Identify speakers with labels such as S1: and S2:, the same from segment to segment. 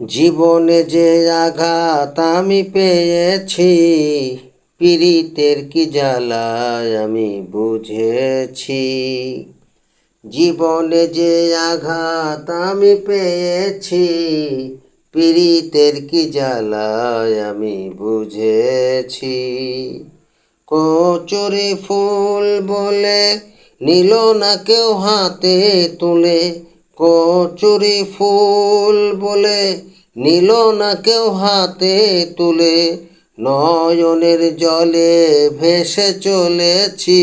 S1: জীবনে যে আঘাত আমি পেয়েছি, পীড়িতের কি জ্বালায় আমি বুঝেছি। জীবনে যে আঘাত আমি পেয়েছি, পীড়িতের কি জ্বালায় আমি বুঝেছি। কচুরি ফুল বলে নিল না কেউ হাতে তুলে কচুরি ফুল বলে নিল না কেউ হাতে তুলে। নয়নের জলে ভেসে চলেছি,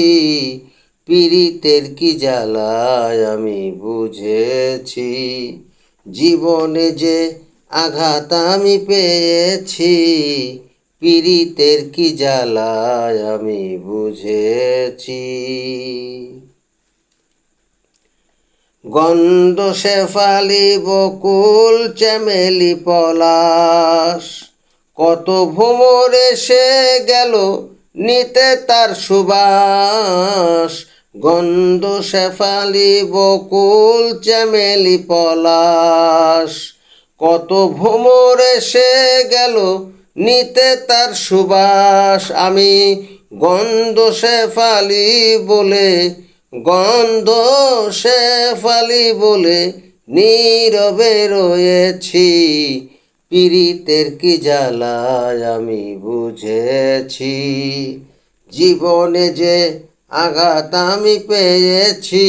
S1: পীড়িতের কি জ্বালায় আমি বুঝেছি। জীবনে যে আঘাত আমি পেয়েছি, পীড়িতের কি জ্বালায় আমি বুঝেছি। গন্ধ শেফালি বকুল চেমেলি পলাশ। কত ভ্রমর এসে গেল নিতে তার সুবাস। গন্ধ শেফালি বকুল চেমেলি পলাশ। কত ভ্রমর এসে গেল নিতে তার সুবাস। আমি গন্ধ শেফালি বলে গন্ধ শেফালি বলে নীরবে রয়েছি। পীড়িতের কি জ্বালায় আমি বুঝেছি। জীবনে যে আঘাত আমি পেয়েছি,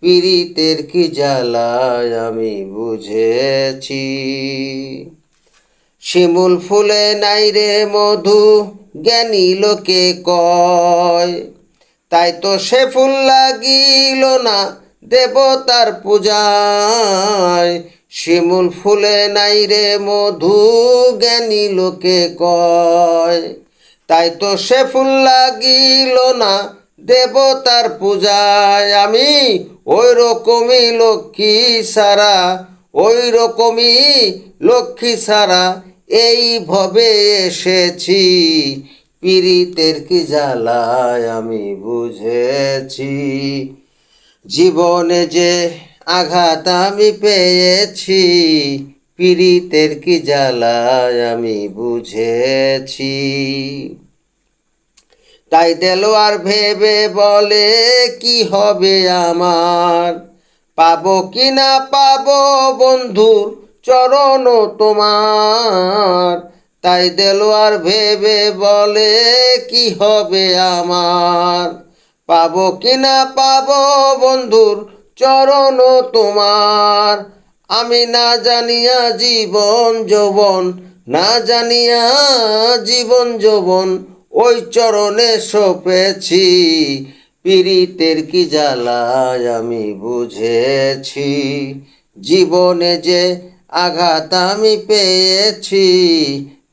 S1: পীড়িতের কি জ্বালায় আমি বুঝেছি। শিমুল ফুলে নাই রে মধু, জ্ঞানী লোকে কয় তাই তো সে ফুল লাগিল না দেবতার পূজায়। শিমুল ফুলে নাই রে মধু, জ্ঞানী লোকে কয়। তাই তো সে ফুল লাগিল না দেবতার পূজায়। আমি ওই রকমই লক্ষ্মী সারা ওই রকমই লক্ষ্মী সারা এই ভবে এসেছি। পীড়িতের কি জ্বালায় আমি বুঝেছি। জীবনে যে আঘাত আমি পেয়েছি, পীড়িতের কি জ্বালায় আমি বুঝেছি। তাই দেলোয়ার ভেবে বলে, কি হবে আমার? পাবো কি না পাবো বন্ধুর চরণ তোমার? তাই দেলোয়ার ভেবে বলে, কি হবে আমার? পাবো কি না পাবো বন্ধুর চরণ তোমার? আমি না জানিয়া জীবন যৌবন, না জানিয়া জীবন যৌবন, ওই চরণে সপেছি। পীড়িতের কি জ্বালায় আমি বুঝেছি, জীবনে যে আঘাত আমি পেয়েছি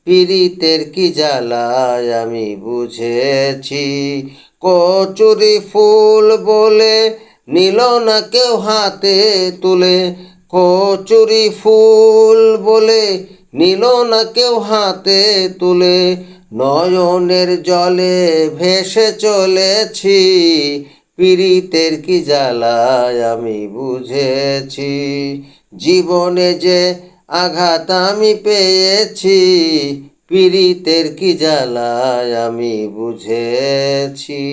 S1: পীড়িতের কি জ্বালায় আমি বুঝেছি। কচুরি ফুল বলে নিল না কেউ হাতে তুলে। কচুরি ফুল বলে নিল না কেউ হাতে তুলে। নয়নের জলে ভেসে চলেছি, পীড়িতের কি জ্বালায় আমি বুঝেছি। জীবনে যে আঘাত আমি পেয়েছি পীড়িতের কি জ্বালায় আমি বুঝেছি।